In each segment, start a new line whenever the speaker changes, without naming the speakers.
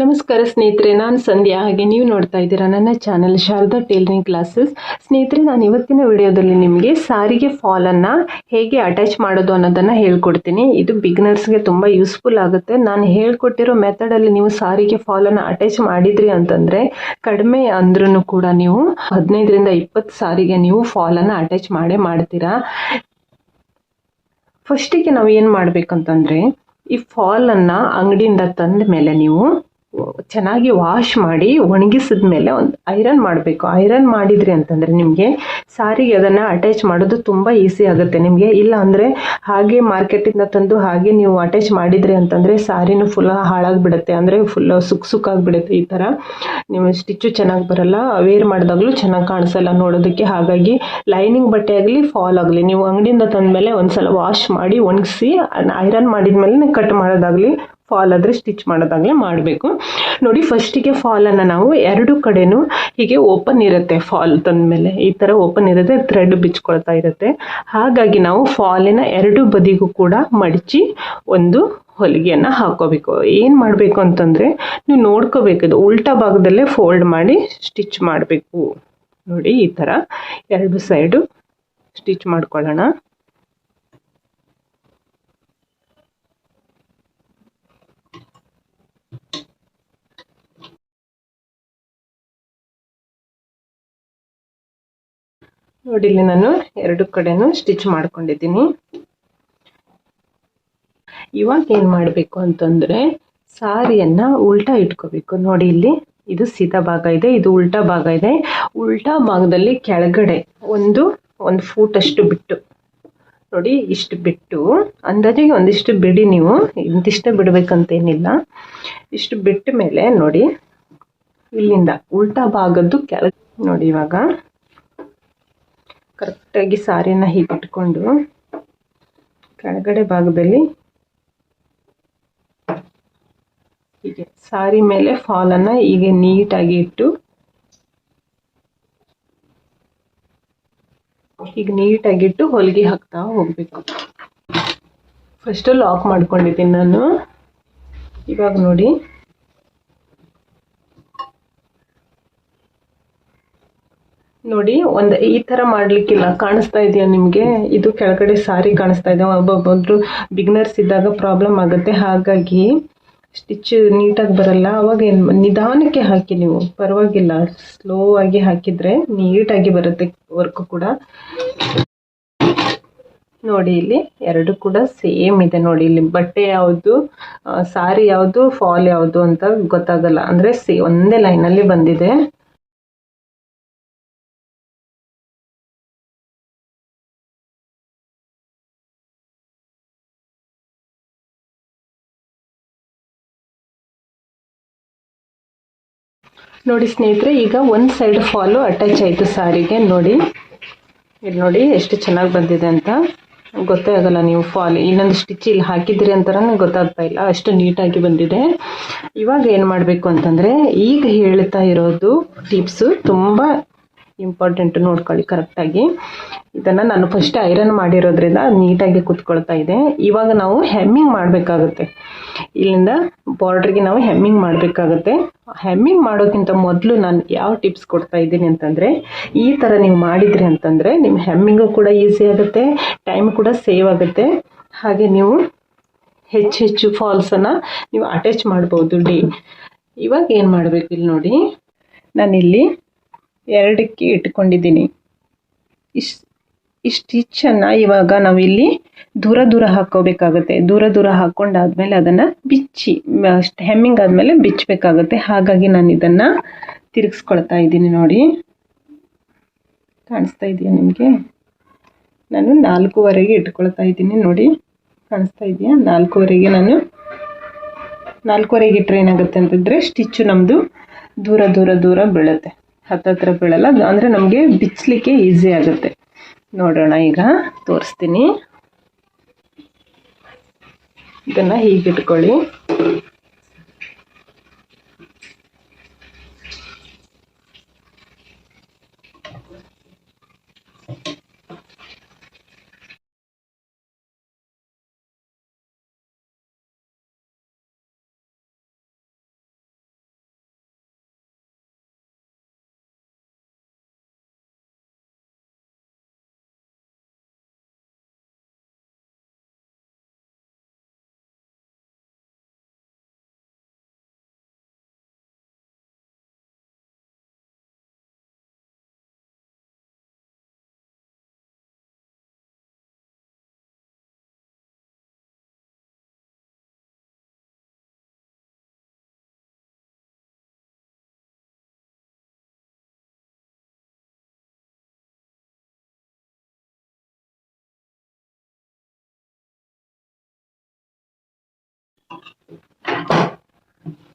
ನಮಸ್ಕಾರ ಸ್ನೇಹಿತರೆ, ನಾನು ಸಂಧ್ಯಾ. ಹಾಗೆ ನೀವು ನೋಡ್ತಾ ಇದ್ದೀರಾ ನನ್ನ ಚಾನಲ್ ಶಾರದಾ ಟೇಲರಿಂಗ್ ಕ್ಲಾಸಸ್ ಸ್ನೇಹಿತರೆ, ನಾನು ಇವತ್ತಿನ ವಿಡಿಯೋದಲ್ಲಿ ನಿಮಗೆ ಸಾರಿಗೆ ಫಾಲನ್ನು ಹೇಗೆ ಅಟ್ಯಾಚ್ ಮಾಡೋದು ಅನ್ನೋದನ್ನು ಹೇಳ್ಕೊಡ್ತೀನಿ. ಇದು ಬಿಗ್ನರ್ಸ್ಗೆ ತುಂಬ ಯೂಸ್ಫುಲ್ ಆಗುತ್ತೆ. ನಾನು ಹೇಳ್ಕೊಟ್ಟಿರೋ ಮೆಥಡಲ್ಲಿ ನೀವು ಸಾರಿಗೆ ಫಾಲನ್ನು ಅಟ್ಯಾಚ್ ಮಾಡಿದ್ರಿ ಅಂತಂದರೆ, ಕಡಿಮೆ ಅಂದ್ರೂ ಕೂಡ ನೀವು ಹದಿನೈದರಿಂದ ಇಪ್ಪತ್ತು ಸಾರಿಗೆ ನೀವು ಫಾಲನ್ನು ಅಟ್ಯಾಚ್ ಮಾಡೇ ಮಾಡ್ತೀರಾ. ಫಸ್ಟಿಗೆ ನಾವು ಏನು ಮಾಡಬೇಕಂತಂದರೆ, ಈ ಫಾಲನ್ನು ಅಂಗಡಿಯಿಂದ ತಂದ ಮೇಲೆ ನೀವು ಚೆನ್ನಾಗಿ ವಾಶ್ ಮಾಡಿ ಒಣಗಿಸಿದ ಮೇಲೆ ಒಂದು ಐರನ್ ಮಾಡಬೇಕು. ಐರನ್ ಮಾಡಿದ್ರಿ ಅಂತಂದರೆ ನಿಮಗೆ ಸಾರಿಗೆ ಅದನ್ನು ಅಟ್ಯಾಚ್ ಮಾಡೋದು ತುಂಬ ಈಸಿ ಆಗುತ್ತೆ. ನಿಮಗೆ ಇಲ್ಲ ಅಂದರೆ ಹಾಗೆ ಮಾರ್ಕೆಟಿಂದ ತಂದು ಹಾಗೆ ನೀವು ಅಟ್ಯಾಚ್ ಮಾಡಿದ್ರಿ ಅಂತಂದರೆ ಸಾರಿನೂ ಫುಲ್ ಹಾಳಾಗಿಬಿಡುತ್ತೆ. ಅಂದರೆ ಫುಲ್ ಸುಕ್ ಸುಕ್ಕಾಗಿಬಿಡುತ್ತೆ ಈ ಥರ ನೀವು ಸ್ಟಿಚ್ಚು ಚೆನ್ನಾಗಿ ಬರಲ್ಲ. ವೇರ್ ಮಾಡಿದಾಗಲೂ ಚೆನ್ನಾಗಿ ಕಾಣಿಸಲ್ಲ ನೋಡೋದಕ್ಕೆ. ಹಾಗಾಗಿ ಲೈನಿಂಗ್ ಬಟ್ಟೆ ಆಗಲಿ ಫಾಲ್ ಆಗಲಿ, ನೀವು ಅಂಗಡಿಯಿಂದ ತಂದಮೇಲೆ ಒಂದು ಸಲ ವಾಶ್ ಮಾಡಿ ಒಣಗಿಸಿ ಐರನ್ ಮಾಡಿದ್ಮೇಲೆ ಕಟ್ ಮಾಡೋದಾಗಲಿ ಫಾಲ್ ಆದರೆ ಸ್ಟಿಚ್ ಮಾಡೋದಾಗಲೇ ಮಾಡಬೇಕು. ನೋಡಿ ಫಸ್ಟಿಗೆ ಫಾಲನ್ನು ನಾವು ಎರಡು ಕಡೆನೂ ಹೀಗೆ ಓಪನ್ ಇರುತ್ತೆ ಫಾಲ್ ತಂದ ಮೇಲೆ ಈ ಥರ ಓಪನ್ ಇರುತ್ತೆ ಥ್ರೆಡ್ ಬಿಚ್ಕೊಳ್ತಾ ಇರುತ್ತೆ. ಹಾಗಾಗಿ ನಾವು ಫಾಲಿನ ಎರಡು ಬದಿಗೂ ಕೂಡ ಮಡಚಿ ಒಂದು ಹೊಲಿಗೆಯನ್ನು ಹಾಕೋಬೇಕು. ಏನು ಮಾಡಬೇಕು ಅಂತಂದರೆ, ನೀವು ನೋಡ್ಕೋಬೇಕು ಉಲ್ಟಾ ಭಾಗದಲ್ಲೇ ಫೋಲ್ಡ್ ಮಾಡಿ ಸ್ಟಿಚ್ ಮಾಡಬೇಕು. ನೋಡಿ, ಈ ಥರ ಎರಡು ಸೈಡು ಸ್ಟಿಚ್ ಮಾಡ್ಕೊಳ್ಳೋಣ. ನೋಡಿ, ಇಲ್ಲಿ ನಾನು ಎರಡು ಕಡೆನೂ ಸ್ಟಿಚ್ ಮಾಡ್ಕೊಂಡಿದ್ದೀನಿ. ಇವಾಗ ಏನು ಮಾಡಬೇಕು ಅಂತಂದರೆ, ಸಾರಿಯನ್ನು ಉಲ್ಟಾ ಇಟ್ಕೋಬೇಕು. ನೋಡಿ, ಇಲ್ಲಿ ಇದು ಸೀತಾ ಭಾಗ ಇದೆ, ಇದು ಉಲ್ಟಾ ಭಾಗ ಇದೆ. ಉಲ್ಟಾ ಭಾಗದಲ್ಲಿ ಕೆಳಗಡೆ ಒಂದು ಒಂದು ಫೂಟ್ ಅಷ್ಟು ಬಿಟ್ಟು, ನೋಡಿ, ಇಷ್ಟು ಬಿಟ್ಟು, ಅಂದಾಜಿಗೆ ಒಂದಿಷ್ಟು ಬಿಡಿ ನೀವು, ಇಂತಿಷ್ಟೇ ಬಿಡಬೇಕಂತೇನಿಲ್ಲ. ಇಷ್ಟು ಬಿಟ್ಟ ಮೇಲೆ ನೋಡಿ, ಇಲ್ಲಿಂದ ಉಲ್ಟಾ ಭಾಗದ್ದು ಕೆಳ ನೋಡಿ ಇವಾಗ. ಕರೆಕ್ಟಾಗಿ ಸಾರಿನ ಹೀಗೆ ಇಟ್ಕೊಂಡು ಕೆಳಗಡೆ ಭಾಗದಲ್ಲಿ ಹೀಗೆ ಸಾರಿ ಮೇಲೆ ಫಾಲನ್ನು ಹೀಗೆ ನೀಟಾಗಿ ಇಟ್ಟು ಹೀಗೆ ನೀಟಾಗಿಟ್ಟು ಹೊಲಿಗೆ ಹಾಕ್ತಾ ಹೋಗಬೇಕು. ಫಸ್ಟು ಲಾಕ್ ಮಾಡ್ಕೊಂಡಿದ್ದೀನಿ ನಾನು. ಇವಾಗ ನೋಡಿ. ನೋಡಿ, ಒಂದು ಈ ಥರ ಮಾಡಲಿಕ್ಕಿಲ್ಲ ಕಾಣಿಸ್ತಾ ಇದೆಯಾ ನಿಮಗೆ? ಇದು ಕೆಳಗಡೆ ಸಾರಿ ಕಾಣಿಸ್ತಾ ಇದೆ. ಒಬ್ಬೊಬ್ಬರು ಬಿಗ್ನರ್ಸ್ ಇದ್ದಾಗ ಪ್ರಾಬ್ಲಮ್ ಆಗುತ್ತೆ. ಹಾಗಾಗಿ ಸ್ಟಿಚ್ ನೀಟಾಗಿ ಬರಲ್ಲ. ಅವಾಗ ಏನು ನಿಧಾನಕ್ಕೆ ಹಾಕಿ ನೀವು. ಪರವಾಗಿಲ್ಲ. ಸ್ಲೋ ಆಗಿ ಹಾಕಿದರೆ ನೀಟಾಗಿ ಬರುತ್ತೆ ವರ್ಕ್ ಕೂಡ. ನೋಡಿ, ಇಲ್ಲಿ ಎರಡು ಕೂಡ ಸೇಮ್ ಇದೆ. ನೋಡಿ, ಇಲ್ಲಿ ಬಟ್ಟೆ ಯಾವುದು ಸಾರಿ ಯಾವುದು ಫಾಲ್ ಯಾವುದು ಅಂತ ಗೊತ್ತಾಗಲ್ಲ. ಅಂದರೆ ಸೇ, ಒಂದೇ ಲೈನಲ್ಲಿ ಬಂದಿದೆ. ನೋಡಿ ಸ್ನೇಹಿತರೆ, ಈಗ ಒಂದು ಸೈಡ್ ಫಾಲು ಅಟ್ಯಾಚ್ ಆಯಿತು ಸಾರಿಗೆ. ನೋಡಿ ಇಲ್ಲಿ ನೋಡಿ ಎಷ್ಟು ಚೆನ್ನಾಗಿ ಬಂದಿದೆ ಅಂತ. ಗೊತ್ತೇ ಆಗಲ್ಲ ನೀವು ಫಾಲ್ ಇನ್ನೊಂದು ಸ್ಟಿಚ್ ಇಲ್ಲಿ ಹಾಕಿದ್ರಿ ಅಂತಾನೆ ಗೊತ್ತಾಗ್ತಾ ಇಲ್ಲ. ಅಷ್ಟು ನೀಟಾಗಿ ಬಂದಿದೆ. ಇವಾಗ ಏನು ಮಾಡಬೇಕು ಅಂತಂದರೆ, ಈಗ ಹೇಳ್ತಾ ಇರೋದು ಟಿಪ್ಸು ತುಂಬ ಇಂಪಾರ್ಟೆಂಟ್ ನೋಡ್ಕೊಳ್ಳಿ ಕರೆಕ್ಟಾಗಿ ಇದನ್ನು ನಾನು ಫಸ್ಟ್ ಐರನ್ ಮಾಡಿರೋದ್ರಿಂದ ನೀಟಾಗಿ ಕುತ್ಕೊಳ್ತಾ ಇದೆ ಇವಾಗ ನಾವು ಹೆಮ್ಮಿಂಗ್ ಮಾಡಬೇಕಾಗುತ್ತೆ. ಇಲ್ಲಿಂದ ಬಾರ್ಡ್ರಿಗೆ ನಾವು ಹೆಮ್ಮಿಂಗ್ ಮಾಡಬೇಕಾಗುತ್ತೆ. ಹೆಮ್ಮಿಂಗ್ ಮಾಡೋಕ್ಕಿಂತ ಮೊದಲು ನಾನು ಯಾವ ಟಿಪ್ಸ್ ಕೊಡ್ತಾ ಇದ್ದೀನಿ ಅಂತಂದರೆ, ಈ ಥರ ನೀವು ಮಾಡಿದ್ರಿ ಅಂತಂದರೆ ನಿಮ್ಮ ಹೆಮ್ಮಿಂಗು ಕೂಡ ಈಸಿ ಆಗುತ್ತೆ ಟೈಮ್ ಕೂಡ ಸೇವ್ ಆಗುತ್ತೆ. ಹಾಗೆ ನೀವು ಹೆಚ್ಚು ಹೆಚ್ಚು ಫಾಲ್ಸನ್ನು ನೀವು ಅಟ್ಯಾಚ್ ಮಾಡ್ಬೋದು ಡೇ ಇವಾಗ ಏನು ಮಾಡಬೇಕು ಇಲ್ಲಿ ನೋಡಿ, ನಾನಿಲ್ಲಿ ಎರಡಕ್ಕೆ ಇಟ್ಕೊಂಡಿದ್ದೀನಿ ಇಷ್ಟು ಸ್ಟಿಚ್ಚನ್ನು ಇವಾಗ ನಾವಿಲ್ಲಿ ದೂರ ದೂರ ಹಾಕೋಬೇಕಾಗುತ್ತೆ ದೂರ ದೂರ ಹಾಕ್ಕೊಂಡಾದ್ಮೇಲೆ ಅದನ್ನು ಬಿಚ್ಚಿ ಹೆಮ್ಮಿಂಗ್ ಆದಮೇಲೆ ಬಿಚ್ಚಬೇಕಾಗುತ್ತೆ. ಹಾಗಾಗಿ ನಾನು ಇದನ್ನು ತಿರುಗಿಸ್ಕೊಳ್ತಾ ಇದ್ದೀನಿ ನೋಡಿ. ಕಾಣಿಸ್ತಾ ಇದೆಯಾ ನಿಮಗೆ? ನಾನು ನಾಲ್ಕೂವರೆಗೆ ಇಟ್ಕೊಳ್ತಾ ಇದ್ದೀನಿ ನೋಡಿ. ಕಾಣಿಸ್ತಾ ಇದೆಯಾ? ನಾಲ್ಕೂವರೆಗೆ ನಾನು, ನಾಲ್ಕೂವರೆಗೆ ಇಟ್ಟರೆ ಏನಾಗುತ್ತೆ ಅಂತಂದರೆ ಸ್ಟಿಚ್ಚು ನಮ್ಮದು ದೂರ ದೂರ ದೂರ ಬೀಳುತ್ತೆ. ಹತ್ತತ್ರ ಬೀಳಲ್ಲ ಅಂದರೆ ನಮಗೆ ಬಿಚ್ಚಲಿಕ್ಕೆ ಈಸಿ ಆಗುತ್ತೆ. ನೋಡೋಣ ಈಗ ತೋರಿಸ್ತೀನಿ. ಇದನ್ನು ಹೀಗಿಟ್ಕೊಳ್ಳಿ.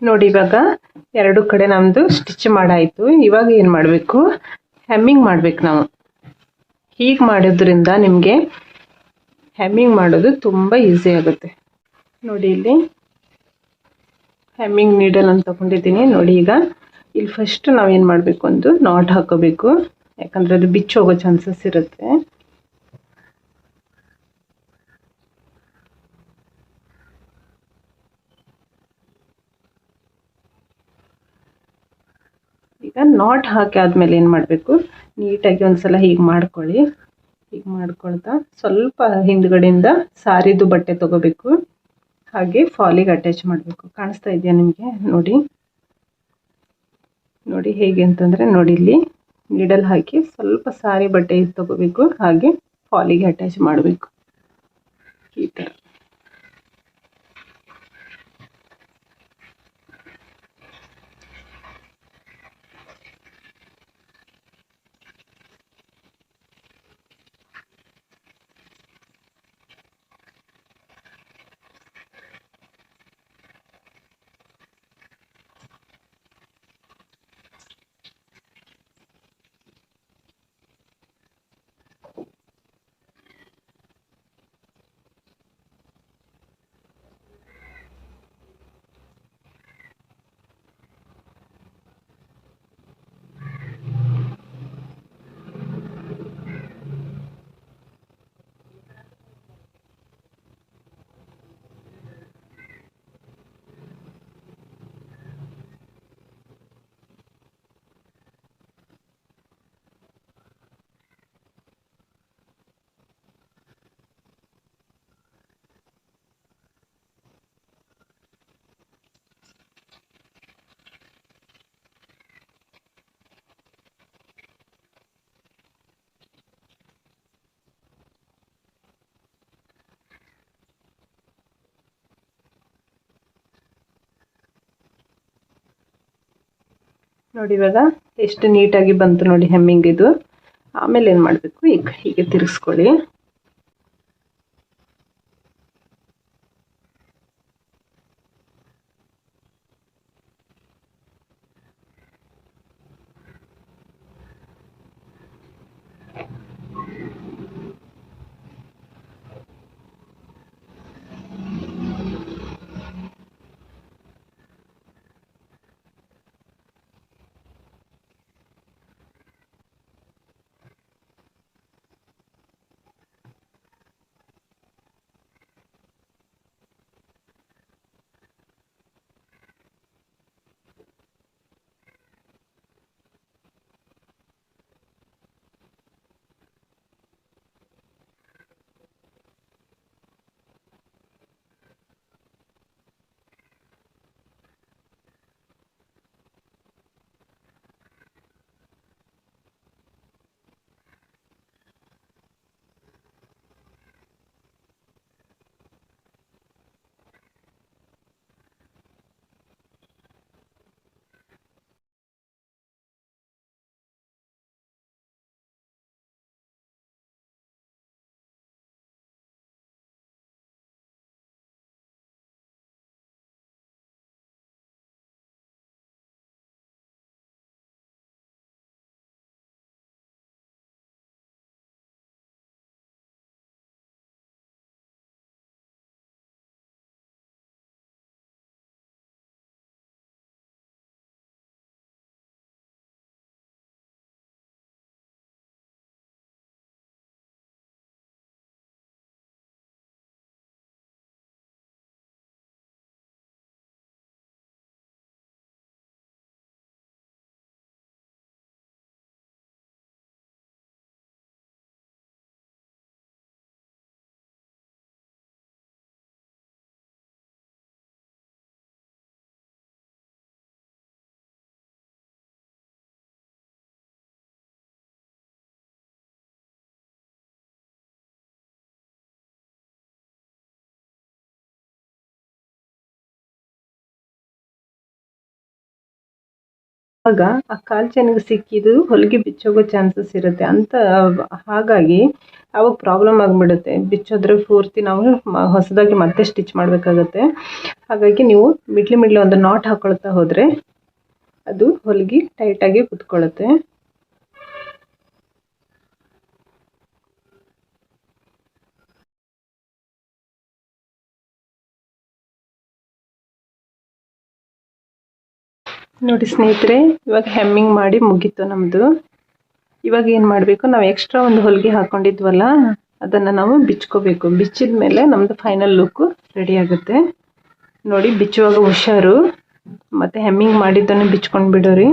ನೋಡಿ ಇವಾಗ ಎರಡು ಕಡೆ ನಮ್ಮದು ಸ್ಟಿಚ್ ಮಾಡಾಯಿತು. ಇವಾಗ ಏನು ಮಾಡಬೇಕು? ಹೆಮ್ಮಿಂಗ್ ಮಾಡ್ಬೇಕು ನಾವು. ಹೀಗೆ ಮಾಡೋದ್ರಿಂದ ನಿಮಗೆ ಹೆಮ್ಮಿಂಗ್ ಮಾಡೋದು ತುಂಬ ಈಸಿ ಆಗುತ್ತೆ. ನೋಡಿ ಇಲ್ಲಿ. ಹೆಮ್ಮಿಂಗ್ ನೀಡಲ್ ಅಂತ ತಗೊಂಡಿದ್ದೀನಿ. ನೋಡಿ ಈಗ ಇಲ್ಲಿ ಫಸ್ಟ್ ನಾವೇನು ಮಾಡಬೇಕು? ಒಂದು ನಾಟ್ ಹಾಕೋಬೇಕು. ಯಾಕಂದರೆ ಅದು ಬಿಚ್ಚೋಗೋ ಚಾನ್ಸಸ್ ಇರುತ್ತೆ. ಈಗ ನಾಟ್ ಹಾಕಿ ಆದಮೇಲೆ ಏನು ಮಾಡಬೇಕು? ನೀಟಾಗಿ ಒಂದ್ಸಲ ಹೀಗೆ ಮಾಡ್ಕೊಳ್ಳಿ. ಹೀಗೆ ಮಾಡ್ಕೊಳ್ತಾ ಸ್ವಲ್ಪ ಹಿಂದ್ಗಡೆಯಿಂದ ಸಾರಿದು ಬಟ್ಟೆ ತಗೋಬೇಕು. ಹಾಗೆ ಫಾಲಿಗೆ ಅಟ್ಯಾಚ್ ಮಾಡಬೇಕು. ಕಾಣಿಸ್ತಾ ಇದೆಯಾ ನಿಮಗೆ? ನೋಡಿ. ನೋಡಿ ಹೇಗೆ ಅಂತಂದರೆ ನೋಡಿ ಇಲ್ಲಿ ನೀಡಲ್ ಹಾಕಿ ಸ್ವಲ್ಪ ಸಾರಿ ಬಟ್ಟೆ ತಗೋಬೇಕು. ಹಾಗೆ ಫಾಲಿಗೆ ಅಟ್ಯಾಚ್ ಮಾಡಬೇಕು ಈ ಥರ ನೋಡಿ ಇವಾಗ ಎಷ್ಟು ನೀಟಾಗಿ ಬಂತು ನೋಡಿ ಹೆಮ್ಮಿಂಗ್ ಇದು. ಆಮೇಲೆ ಏನು ಮಾಡಬೇಕು? ಈಗ ಹೀಗೆ ತಿರ್ಗಿಸ್ಕೊಳ್ಳಿ. ಆಗ ಆ ಕಾಲ್ ಚೆನ್ನಾಗಿ ಸಿಕ್ಕಿದ್ದು ಹೊಲಿಗೆ ಬಿಚ್ಚೋಗೋ ಚಾನ್ಸಸ್ ಇರುತ್ತೆ ಅಂತ ಹಾಗಾಗಿ ಅವಾಗ ಪ್ರಾಬ್ಲಮ್ ಆಗಿಬಿಡುತ್ತೆ. ಬಿಚ್ಚೋದ್ರೆ ಪೂರ್ತಿ ನಾವು ಹೊಸದಾಗಿ ಮತ್ತೆ ಸ್ಟಿಚ್ ಮಾಡಬೇಕಾಗತ್ತೆ. ಹಾಗಾಗಿ ನೀವು ಮಿಡ್ಲಿ ಮಿಡ್ಲಿ ಒಂದು ನಾಟ್ ಹಾಕೊಳ್ತಾ ಹೋದರೆ ಅದು ಹೊಲಿಗೆ ಟೈಟಾಗಿ ಕುತ್ಕೊಳ್ಳುತ್ತೆ. ನೋಡಿ ಸ್ನೇಹಿತರೆ, ಇವಾಗ ಹೆಮ್ಮಿಂಗ್ ಮಾಡಿ ಮುಗೀತು ನಮ್ಮದು ಇವಾಗ ಏನು ಮಾಡಬೇಕು, ನಾವು ಎಕ್ಸ್ಟ್ರಾ ಒಂದು ಹೊಲಿಗೆ ಹಾಕೊಂಡಿದ್ವಲ್ಲ, ಅದನ್ನು ನಾವು ಬಿಚ್ಕೋಬೇಕು. ಬಿಚ್ಚಿದ ಮೇಲೆ ನಮ್ಮದು ಫೈನಲ್ ಲುಕ್ಕು ರೆಡಿ ಆಗುತ್ತೆ. ನೋಡಿ, ಬಿಚ್ಚುವಾಗ ಹುಷಾರು. ಮತ್ತು ಹೆಮ್ಮಿಂಗ್ ಮಾಡಿದ್ದನ್ನು ಬಿಚ್ಕೊಂಡು ಬಿಡೋರಿ.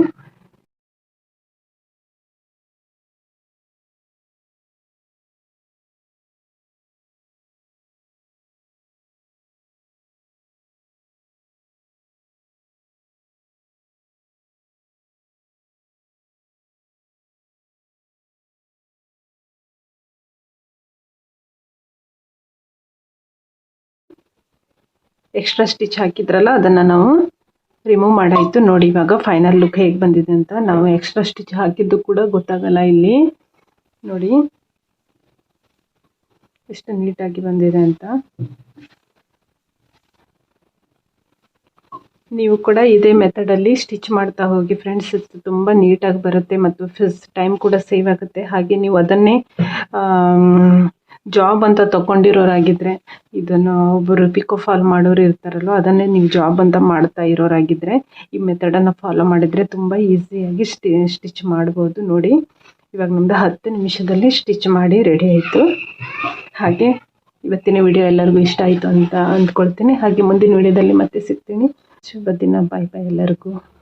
ಎಕ್ಸ್ಟ್ರಾ ಸ್ಟಿಚ್ ಹಾಕಿದ್ರಲ್ಲ, ಅದನ್ನು ನಾವು ರಿಮೂವ್ ಮಾಡಾಯಿತು. ನೋಡಿ, ಇವಾಗ ಫೈನಲ್ ಲುಕ್ ಹೇಗೆ ಬಂದಿದೆ ಅಂತ. ನಾವು ಎಕ್ಸ್ಟ್ರಾ ಸ್ಟಿಚ್ ಹಾಕಿದ್ದು ಕೂಡ ಗೊತ್ತಾಗಲ್ಲ ಇಲ್ಲಿ. ನೋಡಿ, ಎಷ್ಟು ನೀಟಾಗಿ ಬಂದಿದೆ ಅಂತ. ನೀವು ಕೂಡ ಇದೇ ಮೆಥಡಲ್ಲಿ ಸ್ಟಿಚ್ ಮಾಡ್ತಾ ಹೋಗಿ ಫ್ರೆಂಡ್ಸ್ ತುಂಬ ನೀಟಾಗಿ ಬರುತ್ತೆ ಮತ್ತು ಫಿಸ್ ಟೈಮ್ ಕೂಡ ಸೇವ್ ಆಗುತ್ತೆ. ಹಾಗೆ ನೀವು ಅದನ್ನೇ ಜಾಬ್ ಅಂತ ತಕೊಂಡಿರೋರಾಗಿದ್ರೆ ಇದನ್ನು ಒಬ್ಬರು ಪಿಕೋ ಫಾಲ್ ಮಾಡೋರು ಇರ್ತಾರಲ್ವ, ಅದನ್ನೇ ನೀವು ಜಾಬ್ ಅಂತ ಮಾಡ್ತಾ ಇರೋರಾಗಿದ್ರೆ, ಈ ಮೆಥಡನ್ನು ಫಾಲೋ ಮಾಡಿದರೆ ತುಂಬ ಈಸಿಯಾಗಿ ಸ್ಟಿ ಸ್ಟಿಚ್ ಮಾಡ್ಬೋದು. ನೋಡಿ, ಇವಾಗ ನಮ್ದು ಹತ್ತು ನಿಮಿಷದಲ್ಲಿ ಸ್ಟಿಚ್ ಮಾಡಿ ರೆಡಿ ಆಯಿತು. ಹಾಗೆ ಇವತ್ತಿನ ವಿಡಿಯೋ ಎಲ್ಲರಿಗೂ ಇಷ್ಟ ಆಯಿತು ಅಂತ ಅಂದ್ಕೊಳ್ತೀನಿ. ಹಾಗೆ ಮುಂದಿನ ವಿಡಿಯೋದಲ್ಲಿ ಮತ್ತೆ ಸಿಗ್ತೀನಿ. ಶುಭ ದಿನ ಬಾಯ್ ಬಾಯ್ ಎಲ್ಲರಿಗೂ.